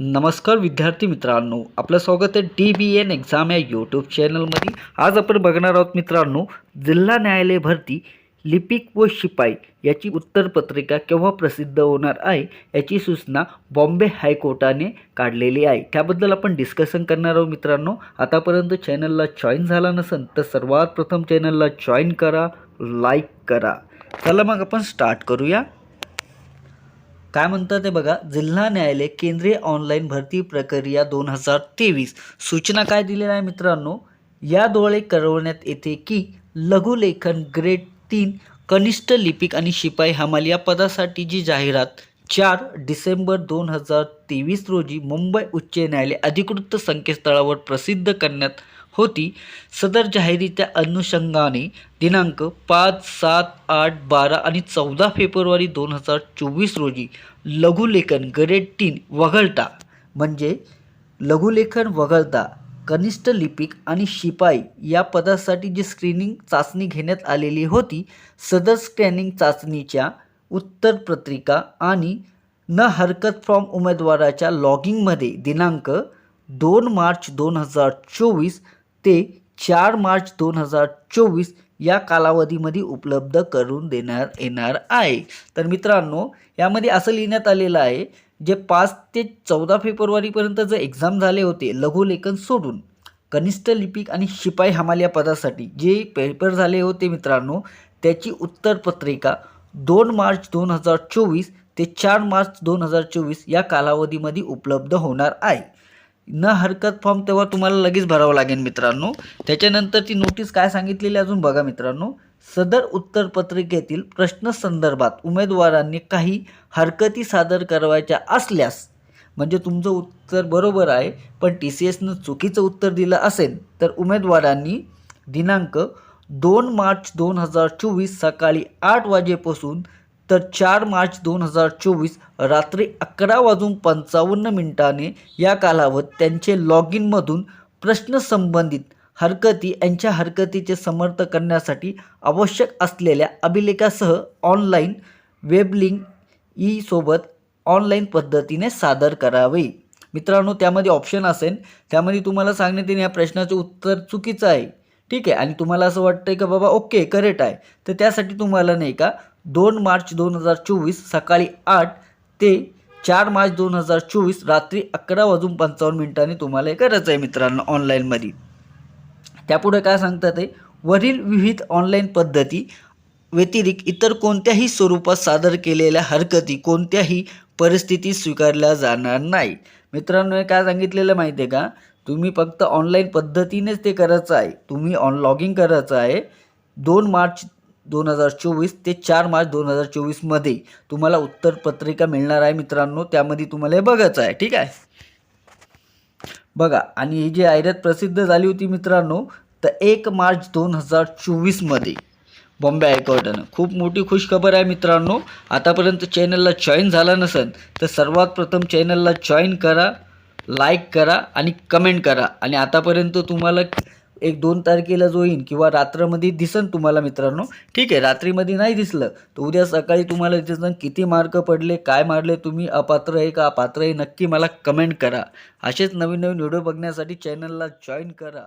नमस्कार विद्यार्थी मित्रांनो आपलं स्वागत आहे डी बी एन एक्झाम या यूट्यूब चॅनलमध्ये आज आपण बघणार आहोत मित्रांनो जिल्हा न्यायालय भरती लिपिक व शिपाई याची उत्तरपत्रिका केव्हा प्रसिद्ध होणार आहे याची सूचना बॉम्बे हायकोर्टाने काढलेली आहे. त्याबद्दल आपण डिस्कशन करणार आहोत मित्रांनो. आतापर्यंत चॅनलला जॉईन झाला नसेल तर सर्वात प्रथम चॅनलला जॉईन करा लाईक करा. चला मग आपण स्टार्ट करूया. काय म्हणतात ते बघा जिल्हा न्यायालय केंद्रीय ऑनलाईन भरती प्रक्रिया दोन हजार तेवीस सूचना काय दिलेल्या आहे मित्रांनो? याद्वारे कळवण्यात येते की लघुलेखन ग्रेड तीन कनिष्ठ लिपिक आणि शिपाई हमाल या पदासाठी जी जाहिरात चार डिसेंबर दोन हजार तेवीस रोजी मुंबई उच्च न्यायालय अधिकृत संकेतस्थळावर प्रसिद्ध करण्यात होती. सदर जाहिरीच्या अनुषंगाने दिनांक पाच सात आठ बारा आणि चौदा फेब्रुवारी दोन हजार चोवीस रोजी लघुलेखन ग्रेड तीन वगळता म्हणजे लघुलेखन वगळता कनिष्ठ लिपिक आणि शिपाई या पदासाठी जी स्क्रीनिंग चाचणी घेण्यात आलेली होती सदर स्कॅनिंग चाचणीच्या उत्तर पत्रिका आणि न हरकत फॉर्म उमेदवाराच्या लॉगिंगमध्ये दिनांक दोन मार्च दोन हजार चोवीस ते चार मार्च दोन हजार चोवीस या कालावधीमध्ये उपलब्ध करून देण्यात येणार आहे. तर मित्रांनो यामध्ये असं लिहिण्यात आलेलं आहे जे पाच ते चौदा फेब्रुवारीपर्यंत जे एक्झाम झाले होते लघुलेखन सोडून कनिष्ठ लिपिक आणि शिपाई हमाल या पदासाठी जे पेपर झाले होते मित्रांनो त्याची उत्तरपत्रिका दोन मार्च दोन हजार चोवीस ते चार मार्च दोन हजार चोवीस या कालावधीमध्ये उपलब्ध होणार आहे. न हरकत फॉर्म तेव्हा तुम्हाला लगेच भरावं लागेल मित्रांनो. त्याच्यानंतर ती नोटीस काय सांगितलेली अजून बघा मित्रांनो. सदर उत्तरपत्रिकेतील प्रश्नसंदर्भात उमेदवारांनी काही हरकती सादर करायच्या असल्यास म्हणजे तुमचं उत्तर बरोबर आहे पण टी सी एसनं चुकीचं उत्तर दिलं असेल तर उमेदवारांनी दिनांक दोन मार्च दोन हजार चोवीस सकाळी आठ वाजेपासून तर चार मार्च दोन हजार चोवीस रात्री अकरा वाजून पंचावन्न मिनिटाने या कालावधीत त्यांचे लॉग इनमधून प्रश्न संबंधित हरकती यांच्या हरकतीचे समर्थ करण्यासाठी आवश्यक असलेल्या अभिलेखासह ऑनलाईन वेबलिंक ई सोबत ऑनलाईन पद्धतीने सादर करावे. मित्रांनो त्यामध्ये ऑप्शन असेल. त्यामध्ये तुम्हाला सांगण्यात येईल या प्रश्नाचं उत्तर चुकीचं आहे. ठीक आहे? आणि तुम्हाला असं वाटतं का बाबा ओके करेक्ट आहे. तर त्यासाठी तुम्हाला नाही का दोन मार्च दोन हजार चोवीस सकाळी आठ ते चार मार्च दोन हजार चोवीस रात्री अकरा वाजून पंचावन्न मिनिटांनी तुम्हाला हे करायचं आहे मित्रांनो ऑनलाईनमध्ये त्यापुढे काय सांगतात आहे वरील विविध ऑनलाईन पद्धती व्यतिरिक्त इतर कोणत्याही स्वरूपात सादर केलेल्या हरकती कोणत्याही परिस्थितीत स्वीकारल्या जाणार नाही मित्रांनो हे काय सांगितलेलं माहिती आहे का? तुम्ही फक्त ऑनलाईन पद्धतीनेच ते करायचं आहे. तुम्ही ऑन लॉगिंग करायचं आहे. दोन मार्च दोन हजार चोवीस ते चार मार्च दोन हजार चोवीसमध्ये तुम्हाला उत्तरपत्रिका मिळणार आहे मित्रांनो. त्यामध्ये तुम्हाला हे बघायचं आहे. ठीक आहे? बघा आणि ही जी जाहिरात प्रसिद्ध झाली होती मित्रांनो तर एक मार्च दोन हजार चोवीसमध्ये बॉम्बे हायकोर्टानं. खूप मोठी खुशखबर आहे मित्रांनो. आतापर्यंत चॅनलला जॉईन झाला नसेल तर सर्वात प्रथम चॅनलला जॉईन करा लाईक करा आणि कमेंट करा. आणि आतापर्यंत तुम्हाला एक दोन तारखेला जो येईन किंवा रात्रमध्ये दिसन तुम्हाला मित्रांनो ठीक आहे रात्रीमध्ये नाही दिसलं तर उद्या सकाळी तुम्हाला दिसन किती मार्क पडले काय मारले तुम्ही अपात्र आहे का अपात्र आहे नक्की मला कमेंट करा. असेच नवीन नवीन व्हिडिओ बघण्यासाठी चॅनलला जॉईन करा.